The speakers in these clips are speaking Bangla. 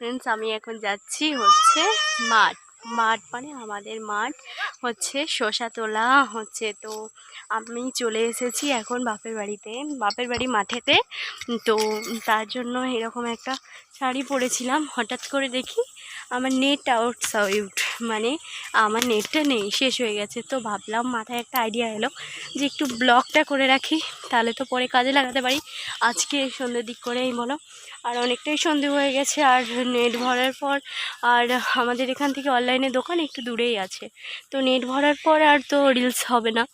ফ্রেন্ডস আমি এখন যাচ্ছি হচ্ছে মাঠ। মাঠ মানে আমাদের মাঠ হচ্ছে শশা তোলা হচ্ছে। তো আমি চলে এসেছি এখন বাপের বাড়িতে। বাপের বাড়ি মাঠেতে। তো তার জন্য এরকম একটা শাড়ি পরেছিলাম। হঠাৎ করে দেখি আমার নেট আউট সাউট মানে আমার নেটটা নেই, শেষ হয়ে গেছে। তো ভাবলাম মাথায় একটা আইডিয়া এলো যে একটু ব্লগটা করে রাখি, তাহলে তো পরে কাজে লাগাতে পারি। আজকে সন্ধ্যের দিক করেই বলো। আর অনেকটাই সন্ধে হয়ে গেছে, আর নেট ভরার পর আর আমাদের এখান থেকে অনলাইনে দোকান একটু দূরেই আছে। তো নেট ভরার পর আর তো রিলস হবে না।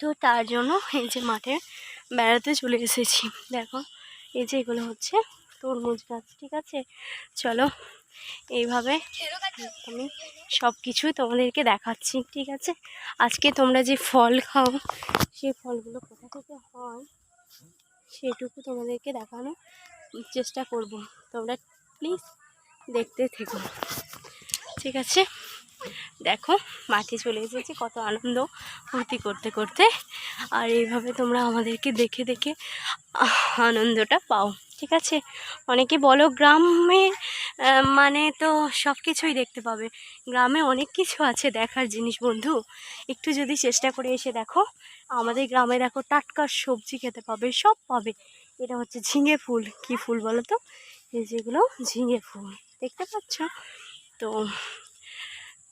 তো তার জন্য এই যে মাঠে বেড়াতে চলে এসেছি। দেখো, এই যে এগুলো হচ্ছে তরমুজ গাছ, ঠিক আছে? চলো এইভাবে আমি সব কিছু তোমাদেরকে দেখাচ্ছি, ঠিক আছে? আজকে তোমরা যে ফল খাও সেই ফলগুলো কোথা থেকে হয় সেটুকু তোমাদেরকে দেখানোর চেষ্টা করব। তোমরা প্লিজ দেখতে থেকো। ঠিক আছে? দেখো, মাঠে চলে এসেছি, কত আনন্দ ফুর্তি করতে করতে। আর এইভাবে তোমরা আমাদেরকে দেখে দেখে আনন্দটা পাও। ঠিক আছে? অনেকে বলো গ্রামে মানে তো সব কিছুই দেখতে পাবে। গ্রামে অনেক কিছু আছে দেখার জিনিস বন্ধু। একটু যদি চেষ্টা করে এসে দেখো, আমাদের গ্রামে দেখো টাটকা সবজি খেতে পাবে, সব পাবে। এটা হচ্ছে ঝিঙে ফুল। কি ফুল বলো তো? এই যেগুলো ঝিঙে ফুল। দেখতে পাচ্ছ? তো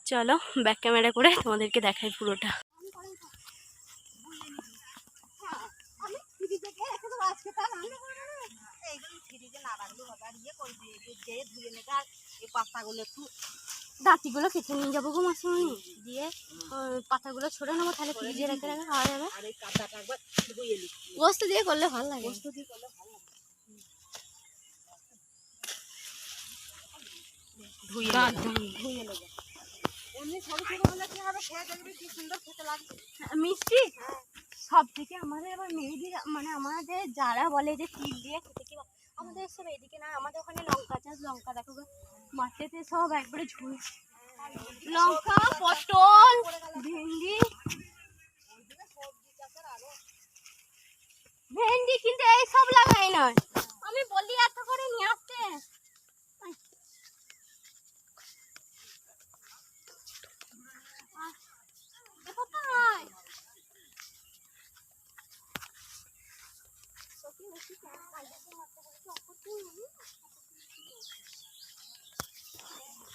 চলো ব্যাক ক্যামেরা করে তোমাদেরকে দেখাই পুরোটা। দাঁতিগুলো কেটে নিয়ে যাব গো মাসুমনি দিয়ে পাতাগুলো ছড়ে নেব তাহলে ফ্রিজে রেখে রেখে খাওয়া যাবে। গোস্ত দিয়ে করলে ভালো লাগে। ধুয়ে নেব। হ্যাঁ, মিষ্টি? সব থেকে আমাদের আবার মেয়েদের মানে আমাদের যারা বলে যে তিল দিয়ে খেতে আমাদের সব এদিকে না, আমাদের ওখানে লঙ্কা চাষ, লঙ্কা দেখো মাঠেতে সব একবারে ঝুল। লঙ্কা, পটল, ভেন্ডি। ভেন্ডি কিন্তু এই সব লাগাই নয়। আমি বলি এত করে নিয়ে আসতে। কোথায়?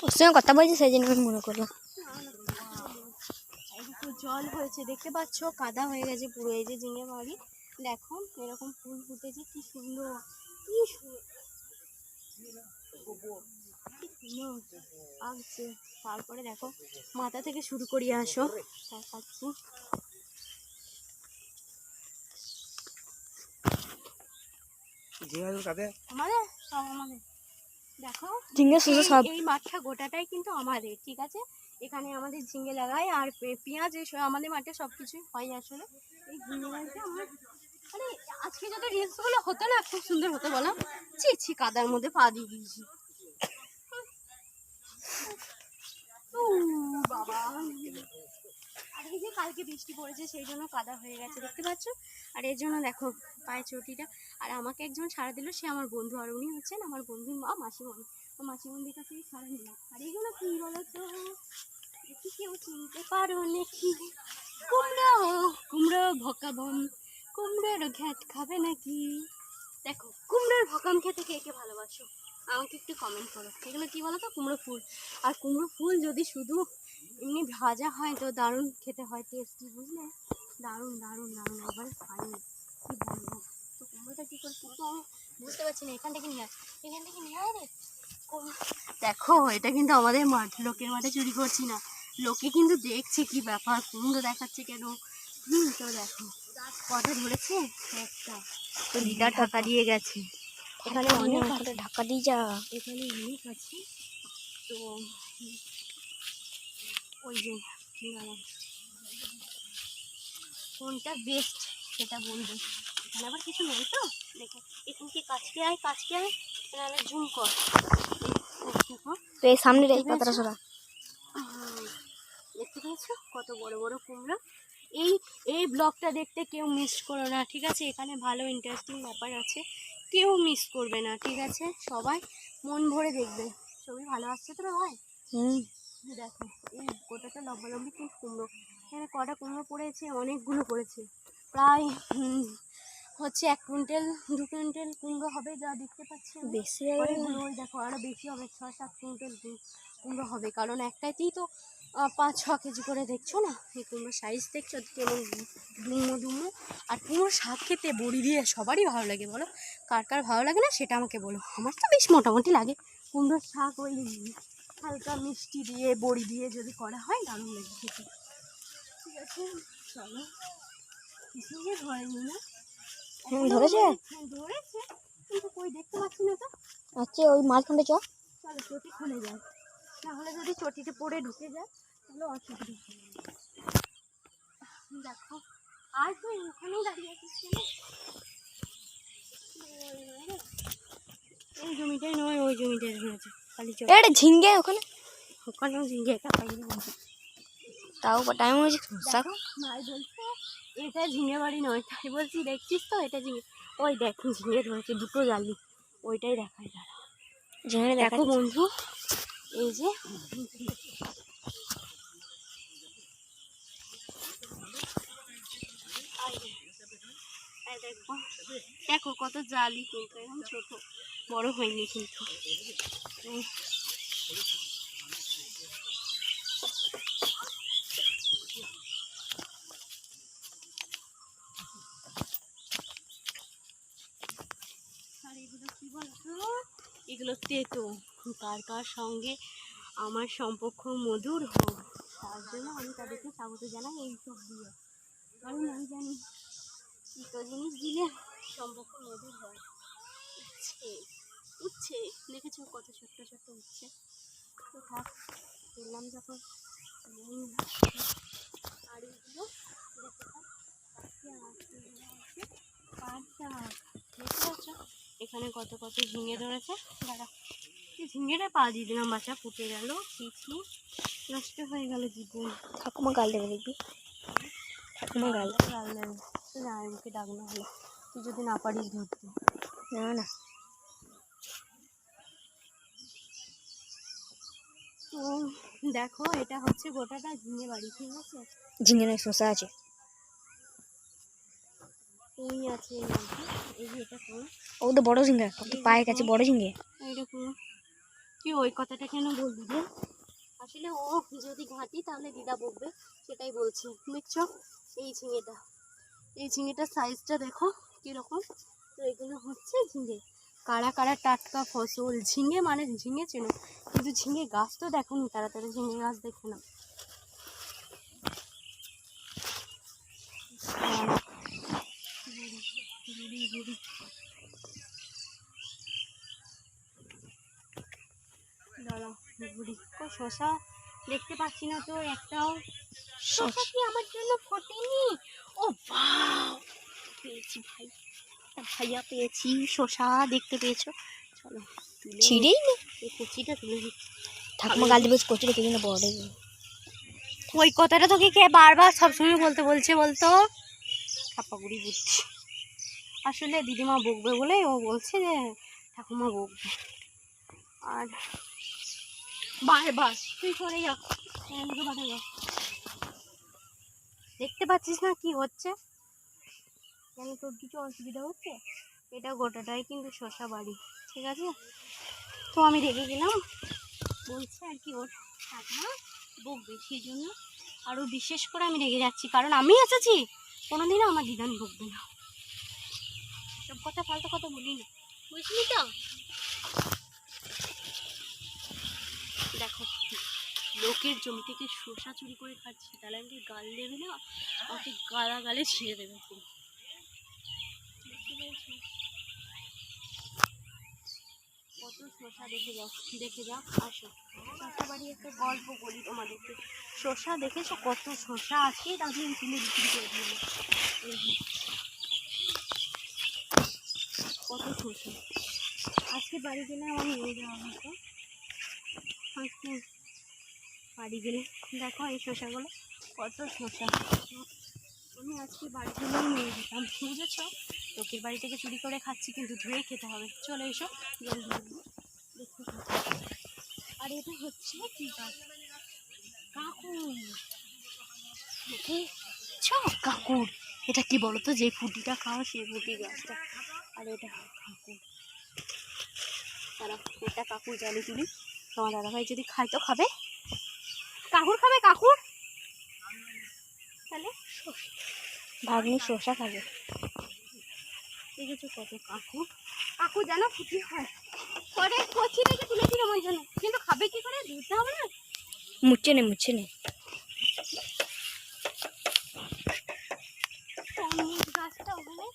ওর সঙ্গে কথা বলছি সেই জন্য আমি মনে করলাম। জল হয়েছে দেখতে পাচ্ছ? কাদা হয়ে গেছে পুরো এই যে ঝিঙে বাড়ি। দেখো এরকম ফুল ফুটেছে কি সুন্দর। কি সুন্দর। কি তারপরে দেখো মাথা থেকে শুরু করি আসো। আমাদের? সব আমাদের। দেখো ঝিঙ্গে শুধু এই- সব এই মাঠটা গোটাটাই কিন্তু আমাদের ঠিক আছে? এখানে আমাদের ঝিঙে লাগাই আর পেঁয়াজ আমাদের মাঠে সব কিছুই হয় আসলে। এই ঝিঙে গাছটা আমার মানে আজকে যদি রিলসগুলো হতো না খুব সুন্দর হতো বলো? ছি ছি কাদার মধ্যে পা দিয়ে দিয়েছি। বাবা। আর এই যে কালকে বৃষ্টি পড়েছে, সেই জন্য কাদা হয়ে গেছে, দেখতে পাচ্ছ? আর এর জন্য দেখো পায়ে চটিটা। আর আমাকে একজন সারা দিল, সে আমার বন্ধু, আর উনি হচ্ছেন আমার বন্ধুর মা, মাসিমণি। ও মাসিমণির কাছে সারা নিলাম। আর এগুলো কি বলো তো দেখি কেউ চিনতে পারো নাকি? কুমড়ো কুমড়ো ভকাবম কুমড়োর ঘ্যাট খাবে নাকি? দেখো, কুমড়োর ভকাম খেতে কে কে ভালোবাসো? আমাকে একটু কমেন্ট করো। এগুলো কি বলো তো কুমড়ো ফুল। আর কুমড়ো ফুল যদি শুধু এমনি ভাজা হয় তো দারুণ খেতে হয় টেস্টি বুঝলে? দারুণ দারুণ দারুণ একবার খাইনি কি বলব? তো কুমড়োটা কী করে আমি বুঝতে পারছি না এখান থেকে নিয়ে আস এখান থেকে নিয়ে আয় রে। দেখো এটা কিন্তু আমাদের মাঠ লোকের মাঠে চুরি করছি না। লোকে কিন্তু দেখছে কি ব্যাপার কুমড়ো দেখাচ্ছে কেন? হুম তো দেখো। কটা ধরেছে? একটা। তো লিডার ঢাকা দিয়ে গেছে। এখানে অনেক ঢাকা দিয়ে যা এখানে অনেক আছে। তো ওই যে কোনটা বেস্ট সেটা বলব। এখানে আবার কিছু নেই তো? দেখো এখান থেকে কাছকে আয় কাছকে আয় নাহলে জুম কর। তো এই সামনে এই পাতাটা সরা। দেখতে পেয়েছ? কত বড় বড় কুমড়ো। এই এই ব্লগটা দেখতে কেউ মিস করো না ঠিক আছে? এখানে ভালো ইন্টারেস্টিং ব্যাপার আছে। কেউ মিস করবে না ঠিক আছে? সবাই মন ভরে দেখবে। ছবি ভালো আসছে তো ভাই? হুম। দেখো এই গোটাটা লম্বা লম্বি কি কুমড়ো? এখানে কটা কুমড়ো পড়েছে? অনেকগুলো পড়েছে। প্রায় হচ্ছে এক কুইন্টাল দু কুইন্টাল কুমড়ো হবে যা দেখতে পাচ্ছি বেশি। ওই দেখো আরও বেশি হবে ছ সাত কুইন্টাল কুমড়ো হবে। কারণ একটাতেই তো পাঁচ ছ কেজি করে দেখছ না? এই কুমড়োর সাইজ দেখছ কেমন ডুমো ডুমো। আর কুমড়ো শাক খেতে বড়ি দিয়ে সবারই ভালো লাগে বলো? কার কার ভালো লাগে না সেটা আমাকে বলো। আমার তো বেশ মোটামুটি লাগে। কুমড়োর শাক ওই হালকা মিষ্টি দিয়ে বড়ি দিয়ে যদি করা হয় দারুণ লাগে খেতে। ঠিক আছে চলো। ধরেনি না। ধরেছে? হ্যাঁ, ধরেছে কিন্তু কই দেখতে পাচ্ছি না তো। আচ্ছা ওই মাঝখানটা চ। চলো চটি খুলে যায় তাহলে যদি চটিতে পড়ে ঢুকে যায় তাহলে অসুবিধা দেখো আর তুই ওখানেই দাঁড়িয়ে আছিস এই জমিটাই নয় ওই জমিটাই চল এটা ঝিঙ্গে ওখানে? ওখানেও ঝিঙ্গে তাও টাইম হয়েছে দেখো বলছে এটা ঝিঙে বাড়ি নয় তাই বলছি দেখছিস তো এটা ঝিঙে ওই দেখ ঝিঙে ধরেছে দুটো জালি ওইটাই দেখাই দাঁড়া। ঝিঙ্গে দেখা বন্ধু এই যে দেখো কত জালি কিন্তু এখন ছোট। বড় হয়নি কিন্তু। এগুলো তেতো। কার কার সঙ্গে আমার সম্পর্ক মধুর হোক, তার জন্য আমি তাদেরকে স্বাগত জানাই এইসব দিয়ে। কারণ আমি জানি তিতো জিনিস দিলে সম্পর্ক মধুর হয়। উচ্ছে উচ্ছে দেখেছ কত ছোট্ট ছোট্ট উঠছে। তো থাক যখন আর এগুলো দেখতে পাচ্ছ? এখানে কত কত ঝিঙে ধরেছে। দাঁড়া ঝিঙেটা পা দিয়ে দিলাম বাচ্চা ফুটে গেল। পিছি নষ্ট হয়ে গেল জীবন। ঠাকুমা গাল দেবে দেখবি ঠাকুমা গাল। গাল দেবে। তো ডাকনা হলো। তুই যদি না পারিস ধরতে। না না। তো দেখো এটা হচ্ছে গোটাটা ঝিঙে বাড়ি ঠিক আছে? ঝিঙ্গে নয় শসা আছে। এই আছে এই যে এটা কোন ও তো বড় ঝিঙ্গে পায়ের কাছে বড় ঝিঙ্গে এইরকম তুই ওই কথাটা কেন বলবি রে? আসলে ও যদি ঘাঁটি তাহলে দিদা বকবে সেটাই বলছে। দেখছ? এই ঝিঙেটা। এই ঝিঙেটার সাইজটা দেখো কীরকম? তো এগুলো হচ্ছে ঝিঙে। কারা কারা টাটকা ফসল ঝিঙে মানে ঝিঙে চেনো। কিন্তু ঝিঙে গাছ তো দেখো নি তাড়াতাড়ি ঝিঙে গাছ দেখে না। বুড়ি বুড়ি। দাঁড়া শশা? দেখতে পাচ্ছি না তো একটাও। শশা কি আমার জন্য ফোটেনি? ও বাও! পেয়েছি ভাই। ভাইয়া পেয়েছি শশা দেখতে পেয়েছ। চলো। ছিঁড়েই নে। এই কুচিটা তুলে ঠাকুমা গাল দেবে বড় ওই কথাটা তোকে কে বারবার সবসময় বলতে বলছে বলতো? খাপাগুড়ি আসলে দিদিমা বকবে বলে ও বলছে যে ঠাকুমা বকবে। আর বারবার তুই সরে যা। এদিকে বাধা যা দেখতে পাচ্ছিস না কি হচ্ছে? কেন তোর কিছু অসুবিধা হচ্ছে? এটা গোটাটাই কিন্তু শশা বাড়ি। ঠিক আছে? তো আমি রেগে গেলাম। বলছে আর কি ওর ঠাকুমা, বকবে সেই জন্য। আরও বিশেষ করে আমি রেগে যাচ্ছি, কারণ আমি এসেছি। কোনোদিনও আমার দিদান বকবে না। সব কথা ফালতু কথা বলি না বুঝলি তো? দেখো, লোকের জমি থেকে শসা চুরি করে খাচ্ছি। তাহলে আমাকে গাল দেবে না, আমাকে গালা গালে ছিঁড়ে দেবে? কত শসা দেখে যাও দেখে যাও আসো। শসা বাড়ি একটা গল্প বলি তোমাদেরকে। শসা দেখেছ কত শসা আছে? তাদের তুলে বিক্রি করে দিল। কত শসা আজকে বাড়ি গেলে আমার নিয়ে যাওয়া হতো আজকে বাড়ি গেলে দেখো এই শসাগুলো কত শসা আমি আজকে বাড়ি গেলেই নিয়ে যেতাম, বুঝেছ? লোকের বাড়ি থেকে চুরি করে খাচ্ছি, কিন্তু ধুয়ে খেতে হবে। চলে এসো। আর এটা হচ্ছে কি গাছ কাকুর দেখেছ কাকুর এটা কি বলতো? যে ফুটিটা খাও সেই ফুটি গাছটা। আর এটা কাকুর তারা এটা কাকুর জালি তুলি। তোমার দাদাভাই যদি খায় তো খাবে। কাকুর খাবে, কাকুর? তাহলে ভাগ্নি শসা খাবে। দেখেছ কত কাকু? কাকু জানো ফুটি হয়। পরে কচি থেকে ওই জন্য কিন্তু খাবে কি করে? ধুতে হবে না। মুচ্ছে নে মুচ্ছে নে। তরমুজ গাছটা ওখানে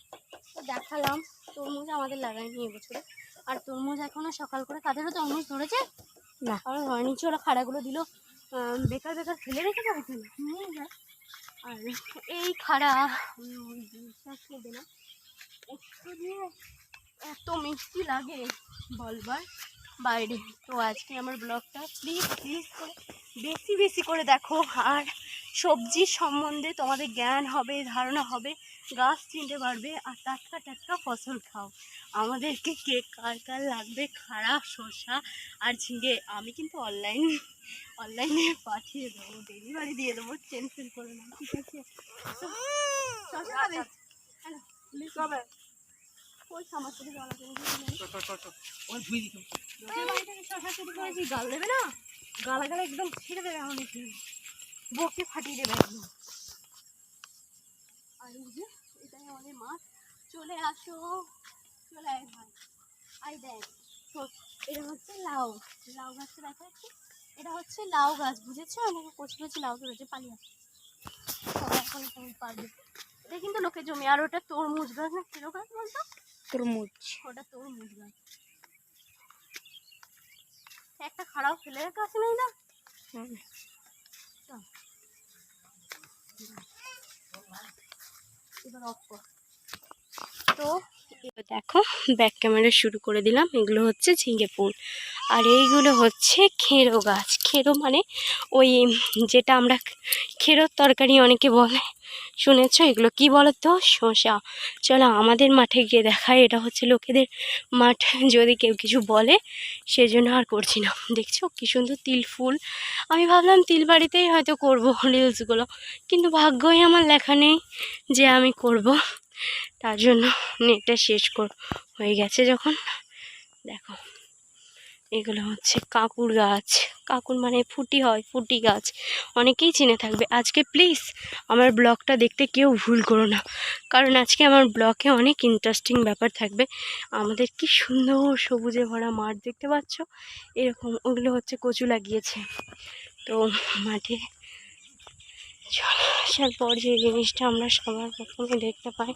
দেখালাম। তরমুজ আমাদের লাগায়নি এবছরে আর তরমুজ এখনও সকাল করে তাদেরও তরমুজ ধরেছে। না। আর ধরে নিচে ওরা খাড়াগুলো দিল। বেকার বেকার ফেলে রেখে যাবে কেন নিয়ে যায় আর এই খাড়া না একটু দিয়ে এত মিষ্টি লাগে বলবার বাইরে তো আজকে আমার ব্লগটা প্লিজ প্লিজ করে বেশি বেশি করে দেখো আর সবজির সম্বন্ধে তোমাদের জ্ঞান হবে ধারণা হবে গাছ চিনতে পারবে আর টাটকা টাটকা ফসল খাও আমাদেরকে কে কার কার লাগবে খাড়া শসা আর ঝিঙে আমি কিন্তু অনলাইন অনলাইনে পাঠিয়ে দেবো ডেলিভারি দিয়ে দেবো টেনশন করে না ঠিক আছে ওই গাল দেবে না? গালা গালা একদম ছিঁড়ে দেবে বকে ফাটিয়ে দেবে একদম আর এই যে এটাই আমাদের মাছ চলে আসো চলে আয় ভাই। আই দেখ এটা হচ্ছে লাউ। লাউ গাছটা দেখা যাচ্ছে? এটা হচ্ছে লাউ গাছ বুঝেছ? অনেকে কচি কচি লাউ ধরেছে পালিয়ে এখন পারবে। এটা কিন্তু লোকে জমি আর ওটা তরমুজ গাছ না কিলো গাছ বলতো? তরমুজ। ওটা তরমুজ গাছ। একটা খারাপ ফেলে গাছ আছে না। এবার অফ কর। তো দেখো ব্যাক ক্যামেরা শুরু করে দিলাম। এগুলো হচ্ছে ঝিঙে ফুল আর এইগুলো হচ্ছে খেরো গাছ। খেরো মানে ওই যেটা আমরা খেরোর তরকারি অনেকে বলে। শুনেছো? এগুলো কি বলো তো শসা। চলো আমাদের মাঠে গিয়ে দেখায় এটা হচ্ছে লোকেদের মাঠ। যদি কেউ কিছু বলে, সেজন্য আর করছি না। দেখছ? কি সুন্দর তিল ফুল। আমি ভাবলাম তিল বাড়িতেই হয়তো করব রিলসগুলো কিন্তু ভাগ্যই আমার লেখা নেই যে আমি করব। তার জন্য নেটটা শেষ কর, হয়ে গেছে যখন। দেখো, এগুলো হচ্ছে কাকুর গাছ। কাকুর মানে ফুটি হয়, ফুটি গাছ। অনেকেই চিনে থাকবে। আজকে প্লিজ আমার ব্লগটা দেখতে কেউ ভুল করো না। কারণ আজকে আমার ব্লগে অনেক ইন্টারেস্টিং ব্যাপার থাকবে। আমাদের কি সুন্দর সবুজে ভরা মাঠ দেখতে পাচ্ছ? এরকম, ওগুলো হচ্ছে কচু লাগিয়েছে। তো মাঠে চলে আসার পর যে জিনিসটা আমরা সবার প্রথমে দেখতে পাই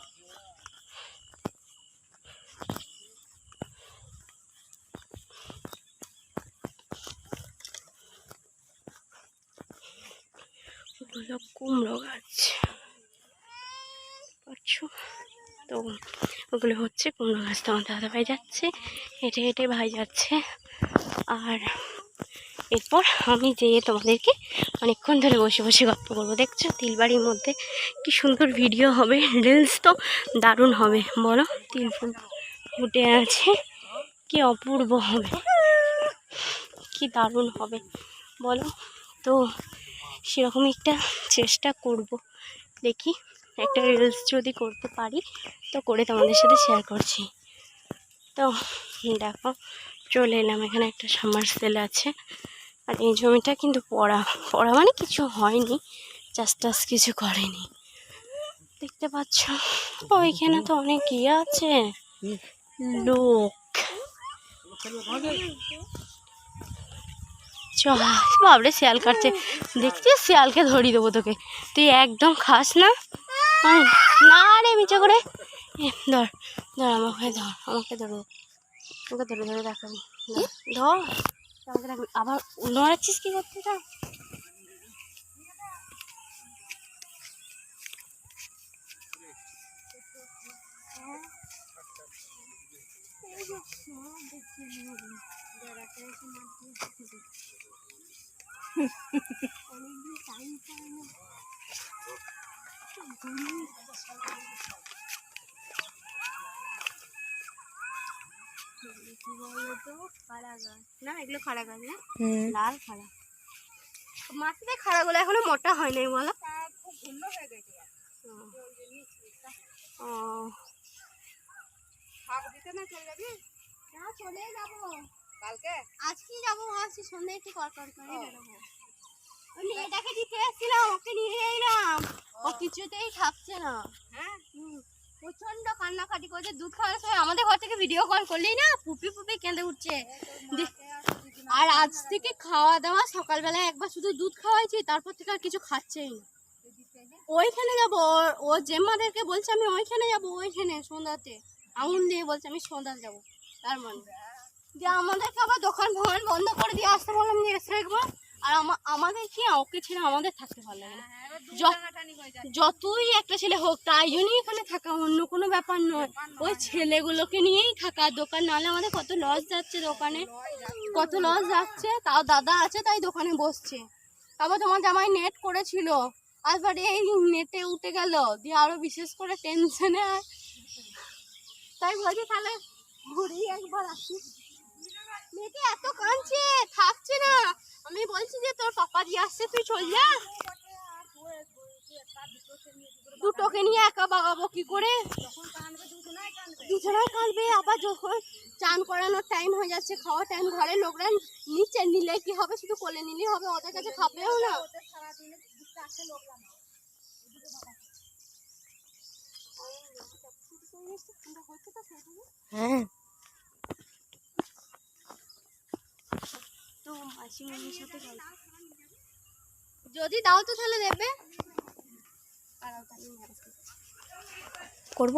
কুমড়ো গাছ। পাচ্ছ? তো ওগুলো হচ্ছে কুমড়ো গাছ। তো আমার দাদা ভাই যাচ্ছে, হেঁটে হেঁটে ভাই যাচ্ছে। আর এরপর আমি যেয়ে তোমাদেরকে অনেকক্ষণ ধরে বসে বসে গল্প করব। দেখছ, তিলবাড়ির মধ্যে কি সুন্দর ভিডিও হবে রিলস তো দারুণ হবে। বলো, তিল ফুটে আছে, কি অপূর্ব হবে, কি দারুণ হবে। বলো, তো সেরকম একটা চেষ্টা করব। দেখি, একটা রিলস যদি করতে পারি, তো করে তোমাদের সাথে শেয়ার করছি। তো দেখো, চলে এলাম, এখানে একটা সামার সেল আছে। আর এই জমিটা কিন্তু পড়া পড়া মানে কিছু হয়নি চাষ টাস কিছু করেনি। দেখতে পাচ্ছ? ওইখানে তো অনেক ইয়ে আছে। লোক। বাবরে শিয়াল কাটছে। দেখছিস শিয়ালকে ধরিয়ে দেবো তোকে। তুই একদম খাস না? না রে মিচে করে। ধর ধর আমাকে ধর আমাকে ধরো। আমাকে ধরে ধরে দেখাবি। ধর, আবার নড়াচ্ছিস কি করতে? এটা অনেকদিন টাইম পাই না গাছ। না এগুলো খাড়া গাছ না? লাল খাড়া। মাটিতে খাড়াগুলো এখনও মোটা হয় নাই বলো? ও। না চলে যাব? কালকে? আজকে যাব ভাবছি সন্ধ্যায় একটু কর করে বেরোবো। ওই মেয়েটাকে দিতে এসেছিলাম ওকে নিয়ে এলাম। ও কিছুতেই খাচ্ছে না। হ্যাঁ? প্রচণ্ড কান্নাকাটি করছে, দুধ খাওয়ার সময় আমাদের ঘর থেকে ভিডিও কল করলেই না পুপি পুপি কেঁদে উঠছে। আর আজ থেকে খাওয়া দাওয়া সকালবেলা একবার শুধু দুধ খাওয়াইছি, তারপর থেকে আর কিছু খাচ্ছেই না। ওইখানে যাব, ও জেম্মাদেরকে বলছে আমি ওইখানে যাব, ওইখানে সন্ধ্যাতে। আঙুল দিয়ে বলছে আমি সন্ধ্যা যাব, তার মানে। যে আমাদেরকে আবার দোকান ভগবান বন্ধ করে দিয়ে আসতে বললাম যে এসে একবার আর আমা- আমাদের কি ওকে ছেড়ে আমাদের থাকতে ভালো লাগে না। যতই একটা ছেলে হোক তাই জন্যই এখানে থাকা অন্য কোনো ব্যাপার নয়। ওই ছেলেগুলোকে নিয়েই থাকা। দোকান নাহলে আমাদের কত লস যাচ্ছে দোকানে। কত লস যাচ্ছে তাও দাদা আছে তাই দোকানে বসছে। তারপর তোমার জামাই নেট করেছিল। আবার এই নেটে উঠে গেল। দিয়ে আরও বিশেষ করে টেনশনে তাই বলছি তাহলে ঘুরেই একবার আসি। মেয়েটি এত কাঁদছে, থাকছে না। আমি বলছি যে তোর পাপা দিয়ে আসছে, তুই চল যা। দুটোকে নিয়ে একা বাগাবো কি করে? দুজনাই কাঁদবে, আবার যখন চান করানোর টাইম হয়ে যাচ্ছে, খাওয়ার টাইম ঘরে লোকরা নিচে নিলে কি হবে? শুধু কোলে নিলেই হবে, ওদের কাছে খাবেও না। হ্যাঁ। তো মাসিমণির সাথে গল্প যদি দাও তো তাহলে দেবে। আর তাহলে করব?